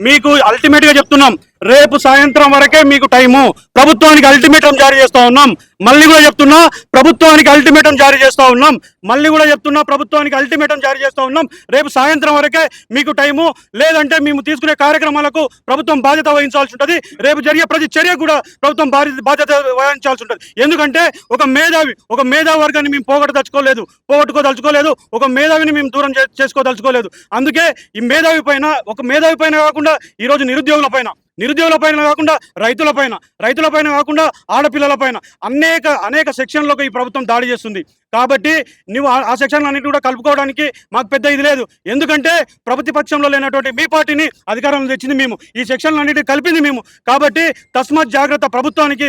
మీకు అల్టిమేట్గా చెప్తున్నాం. రేపు సాయంత్రం వరకే మీకు టైము. ప్రభుత్వానికి అల్టిమేటం జారీ చేస్తా ఉన్నాం. మళ్ళీ కూడా చెప్తున్నా ప్రభుత్వానికి అల్టిమేటం జారీ చేస్తా ఉన్నాం. మళ్ళీ కూడా చెప్తున్నా ప్రభుత్వానికి అల్టిమేటం జారీ చేస్తా ఉన్నాం. రేపు సాయంత్రం వరకే మీకు టైము. లేదంటే మేము తీసుకునే కార్యక్రమాలకు ప్రభుత్వం బాధ్యత వహించాల్సి ఉంటుంది. రేపు జరిగే ప్రతి చర్య కూడా ప్రభుత్వం బాధ్యత బాధ్యత వహించాల్సి ఉంటుంది. ఎందుకంటే ఒక మేధావి ఒక మేధావి వర్గాన్ని మేము పోగొట్టదలుచుకోలేదు పోగొట్టుకోదలుచుకోలేదు ఒక మేధావిని మేము దూరం చే- చేసుకోదలుచుకోలేదు. అందుకే ఈ మేధావి పైన ఒక మేధావి పైన కాకుండా ఈరోజు నిరుద్యోగుల పైన నిరుద్యోగుల పైన కాకుండా రైతుల పైన రైతుల పైన కాకుండా ఆడపిల్లల పైన అనేక అనేక సెక్షన్లకు ఈ ప్రభుత్వం దాడి చేస్తుంది. కాబట్టి నువ్వు ఆ- ఆ సెక్షన్లు అన్నిటి కూడా కలుపుకోవడానికి మాకు పెద్ద ఇది లేదు. ఎందుకంటే ప్రతిపక్షంలో లేనటువంటి మీ పార్టీని అధికారంలో తెచ్చింది మేము. ఈ సెక్షన్లు అన్నిటి కలిపింది మేము. కాబట్టి తస్మాత్ జాగ్రత్త ప్రభుత్వానికి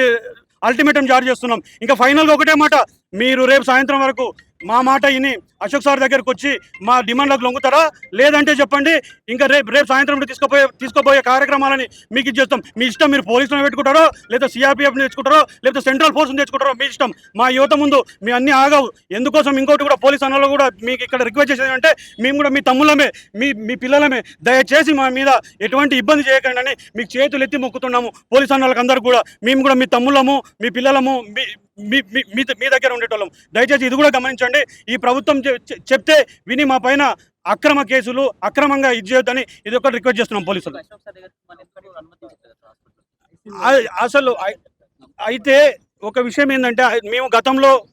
అల్టిమేటం జారీ చేస్తున్నాం. ఇంకా ఫైనల్గా ఒకటే మాట. మీరు రేపు సాయంత్రం వరకు మా మాట విని అశోక్ సార్ దగ్గరకు వచ్చి మా డిమాండ్లకు లొంగుతారా? లేదంటే చెప్పండి ఇంకా రేపు రేపు సాయంత్రం తీసుకుపోయే తీసుకోబోయే కార్యక్రమాలని మీకు ఇచ్చేస్తాం. మీ ఇష్టం మీరు పోలీసులను పెట్టుకుంటారో లేదా సిఆర్పిఎఫ్ని తెచ్చుకుంటారో లేదా సెంట్రల్ ఫోర్స్ని తెచ్చుకుంటారో మీ ఇష్టం. మా యువత ముందు మీ అన్ని ఆగవు. ఎందుకోసం ఇంకోటి కూడా పోలీస్ అన్నలో కూడా మీకు ఇక్కడ రిక్వెస్ట్ చేసేది అంటే మేము కూడా మీ తమ్ముళ్ళమే మీ మీ పిల్లలమే. దయచేసి మా మీద ఎటువంటి ఇబ్బంది చేయకండి మీకు చేతులు ఎత్తి మొక్కుతున్నాము పోలీస్ అన్నలకు అందరూ కూడా. మేము కూడా మీ తమ్ముళ్ళము మీ పిల్లలము మీ మీ మీ- దగ్గర ఉండేటోళ్ళం. దయచేసి ఇది కూడా గమనించండి. ఈ ప్రభుత్వం చెప్తే విని మా పైన అక్రమ కేసులు అక్రమంగా ఇది చేయొద్దని ఇది ఒకటి రిక్వెస్ట్ చేస్తున్నాం పోలీసులు. అసలు అయితే ఒక విషయం ఏంటంటే మేము గతంలో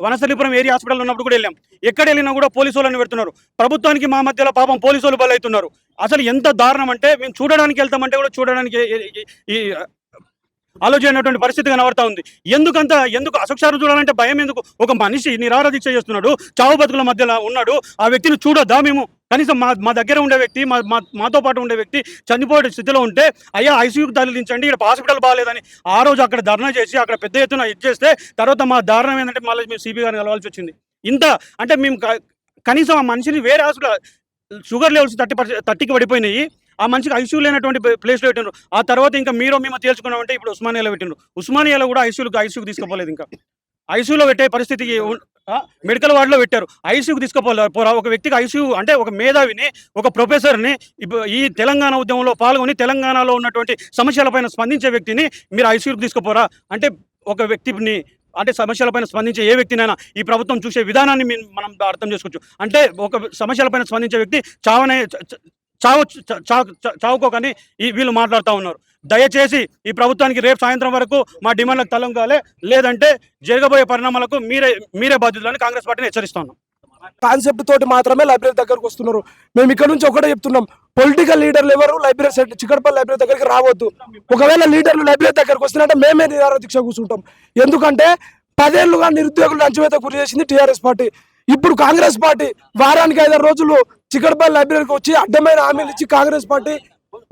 వనసలిపురం ఏరియా హాస్పిటల్ ఉన్నప్పుడు కూడా వెళ్ళాం. ఎక్కడ వెళ్ళినా కూడా పోలీసు వాళ్ళని పెడుతున్నారు. ప్రభుత్వానికి మా మధ్యలో పాపం పోలీసు వాళ్ళు బలవుతున్నారు అసలు ఎంత దారుణం అంటే మేము చూడడానికి వెళ్తామంటే కూడా చూడడానికి ఆలోచనటువంటి పరిస్థితి కనబడతా ఉంది. ఎందుకంత ఎందుకు అసక్షారం చూడాలంటే భయం ఎందుకు? ఒక మనిషి నిరార దీక్ష చేస్తున్నాడు చావు బతుకుల మధ్యలో ఉన్నాడు ఆ వ్యక్తిని చూడొద్దా మేము? కనీసం మా మా దగ్గర ఉండే వ్యక్తి మా మాతో పాటు ఉండే వ్యక్తి చనిపోయే స్థితిలో ఉంటే అయ్యా ఐసీయూకి తరలించండి ఇక్కడ హాస్పిటల్ బాగాలేదని ఆ రోజు అక్కడ ధర్నా చేసి అక్కడ పెద్ద ఎత్తున ఇది చేస్తే తర్వాత మా దారుణం ఏంటంటే మళ్ళీ మేము సిబి గారిని కలవాల్సి వచ్చింది. ఇంత అంటే మేము కనీసం ఆ మనిషిని వేరే hospital sugar levels thirty percent థర్టీకి పడిపోయినాయి. ఆ మనిషికి ఐసీయూ లేనటువంటి ప్లేస్లో పెట్టిండ్రు. ఆ తర్వాత ఇంకా మీరు మేము తేల్చుకున్నామంటే ఇప్పుడు ఉస్మానియాలో పెట్టినారు ఉస్మానియాలో కూడా ఐసీయూకి ఐసీయూకి తీసుకుపోలేదు ఇంకా. ఐసీయూలో పెట్టే పరిస్థితికి మెడికల్ వార్డులో పెట్టారు. ఐసీయూకి తీసుకుపోలేదు పోరా. ఒక వ్యక్తికి ఐసీయూ అంటే ఒక మేధావిని ఒక ప్రొఫెసర్ని ఈ తెలంగాణ ఉద్యమంలో పాల్గొని తెలంగాణలో ఉన్నటువంటి సమస్యలపైన స్పందించే వ్యక్తిని మీరు ఐసీయూకి తీసుకుపోరా? అంటే ఒక వ్యక్తిని అంటే సమస్యలపైన స్పందించే ఏ వ్యక్తినైనా ఈ ప్రభుత్వం చూసే విధానాన్ని మనం అర్థం చేసుకోవచ్చు. అంటే ఒక సమస్యలపైన స్పందించే వ్యక్తి చావనే చావు చావుకోకని ఈ వీళ్ళు మాట్లాడుతూ ఉన్నారు. దయచేసి ఈ ప్రభుత్వానికి రేపు సాయంత్రం వరకు మా డిమాండ్లకు తలంగాలే. లేదంటే జరగబోయే పరిణామాలకు మీరే మీరే బాధ్యులని కాంగ్రెస్ పార్టీని హెచ్చరిస్తున్నాం. కాన్సెప్ట్ తోటి మాత్రమే లైబ్రరీ దగ్గరకు వస్తున్నారు. మేము ఇక్కడ నుంచి ఒకటే చెప్తున్నాం. పొలిటికల్ లీడర్లు ఎవరు? లైబ్రరీ సెట్ చిక్కడపల్లి లైబ్రరీ దగ్గరికి రావద్దు. ఒకవేళ లీడర్లు లైబ్రరీ దగ్గరకు వస్తున్నట్టే మేమే నిరాహార దీక్ష కూర్చుంటాం. ఎందుకంటే పదేళ్ళుగా నిరుద్యోగులు అంచవేత గురి చేసింది టీఆర్ఎస్ పార్టీ. ఇప్పుడు కాంగ్రెస్ పార్టీ వారానికి ఐదారు రోజులు చిక్కడపల్లి లైబ్రరీకి వచ్చి అడ్డమైన హామీలు ఇచ్చి కాంగ్రెస్ పార్టీ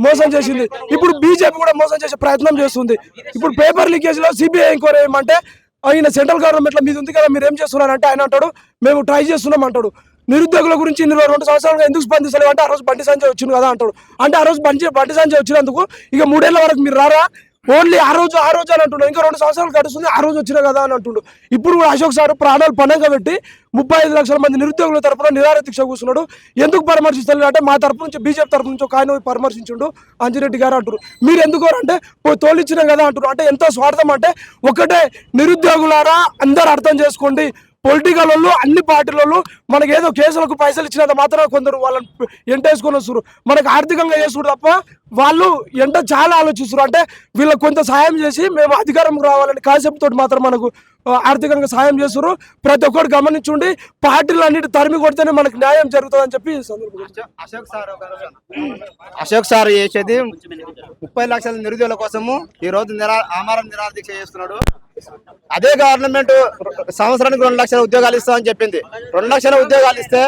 మోసం చేసింది. ఇప్పుడు బీజేపీ కూడా మోసం చేసే ప్రయత్నం చేస్తుంది. ఇప్పుడు పేపర్ లీకేజ్లో సిబిఐ ఎంక్వైరీ ఏమంటే ఆయన సెంట్రల్ గవర్నమెంట్లో మీద ఉంది కదా మీరు ఏం చేస్తున్నారంటే ఆయన అంటాడు. మేము ట్రై చేస్తున్నాం అంటాడు. నిరుద్యోగుల గురించి ఇందులో రెండు సంవత్సరాలుగా ఎందుకు స్పందిస్తలేవు అంటే ఆ రోజు బండి సంజయ్ వచ్చింది కదా అంటాడు. అంటే ఆ రోజు బండి బండి సంజయ్ వచ్చినందుకు ఇక మూడేళ్ళ వరకు మీరు రారా? ఓన్లీ ఆ రోజు ఆ రోజు అని అంటున్నాడు ఇంకా రెండు సంవత్సరాలు గడుస్తుంది ఆ రోజు వచ్చినా కదా అని అంటుండు. ఇప్పుడు కూడా అశోక్ సార్ ప్రాణాలు పణంగా పెట్టి ముప్పై ఐదు లక్షల మంది నిరుద్యోగుల తరపున నిరాహార దీక్ష కూర్చున్నాడు. ఎందుకు పరామర్శిస్తలేదు అంటే మా తరపు నుంచి బీజేపీ తరపు నుంచి ఒక ఆయన పోయి పరామర్శించుండు అంజిరెడ్డి గారు అంటారు మీరు ఎందుకు అంటే తోలిచ్చినాం కదా అంటున్నారు. అంటే ఎంతో స్వార్థం అంటే ఒకటే నిరుద్యోగులారా అందరు అర్థం చేసుకోండి. పొలిటికల్ వాళ్ళు అన్ని పార్టీలలో మనకి ఏదో కేసులకు పైసలు ఇచ్చినంత మాత్రం కొందరు వాళ్ళని ఎంటేసుకొని వస్తారు మనకు ఆర్థికంగా చేసుకుంటారు తప్ప వాళ్ళు ఎంట చాలా ఆలోచిస్తారు అంటే వీళ్ళకి కొంత సాయం చేసి మేము అధికారం రావాలని కాన్సెప్ట్ తోటి మాత్రం మనకు ఆర్థికంగా సాయం చేస్తారు ప్రతి ఒక్కరు గమనించుండి పార్టీలు అన్నిటి తరిమి కొడితేనే మనకు న్యాయం జరుగుతుందని చెప్పి అశోక్ సార్ అశోక్ సార్ చేసేది ముప్పై లక్షల నిరుద్యోగుల కోసము ఈ రోజు నిరా ఆమరణ నిరాహార దీక్ష చేస్తున్నాడు. అదే గవర్నమెంట్ సంవత్సరానికి రెండు లక్షల ఉద్యోగాలు ఇస్తామని చెప్పింది. రెండు లక్షల ఉద్యోగాలు ఇస్తే